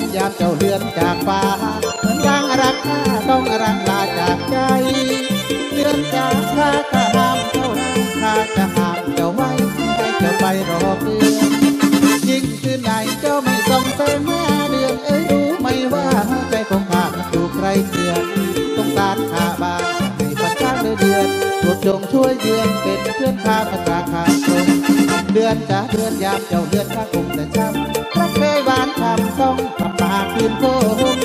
ือนยามเจ้าเลือนจากฟ้าเหมือนรังรักข้าต้องรังลาจากใจเดือนจากข้าข้าห้ามเจ้าข้าจะห้ามเจ้าไว้ให้เจ้าไปรอเดือนยิ่งคืนไหนเจ้าไม่ส่งแสงมาเดือนเอ้ยรู้ไหมว่าใจของข้ามันถูกใครเกลือนต้องตานข้าบ้างให้ปัดข้างเดือนเดือนโปรดจงช่วยเดือนเป็นเพื่อนข้ามาตราข้าชมเดือนจ้าเดือนยามเจ้าเดือนข้าคงจะช้ำรักเคยหวานคำต้อง ทำปากคืนโคม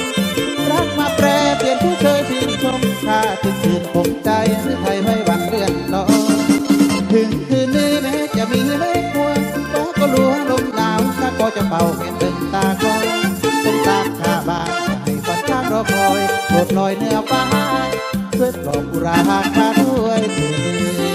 รักมาแปรเปลี่ยนผู้เคยชื่นชมข้าถึงคืนคงใจหรือไทยไม่หวันเดือนรอถึงคืนนี้แม้จะมีเมฆมัวฟ้าก็ลัวลมหนาวข้าก็จะเป่าเห็นตึงตาคอยต้องตาข้าบานให้ฝันข้ารอคอยโปรดลอยเหนือฟ้าช่วยปลอบกุราข้าด้วยเถิด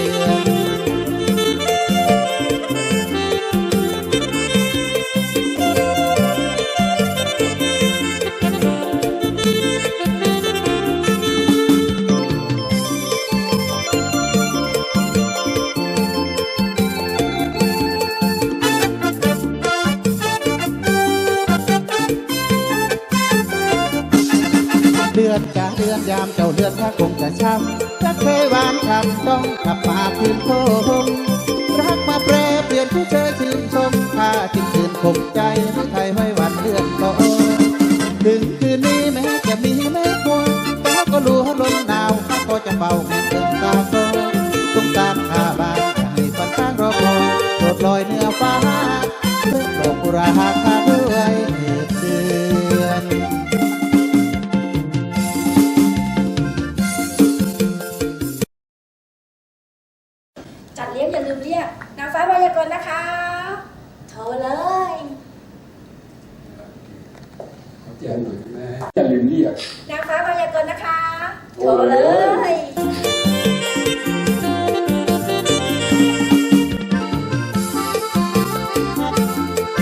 เดือนจะเดือนยามเจ้าเดือนถ้าคงจะช้ำรักเคยหวานคำต้องกลับมาคืนโคมรักมาแปรเปลี่ยนผู้เชยชื่นชมข้าจึงคืนคงใจให้ไทยไม่หวันเดือนรอถึงคืนนี้แม้จะมีเมฆมัวฟ้าก็รู้ลมหนาวข้าก็จะเป่าให้เติมตาโตต้องตามข้าบ้านให้ฝันข้างรอคอยโปรดลอยเหนือฟ้าเพื่อปลอกราข้าด้วย อย่าลืมเรียกนางฟ้าพยากรณ์นะคะโทรเลยเขาแจ้งหน่อยแม่จะลืมเรียกนางฟ้าพยากรณ์นะคะโทรเลยย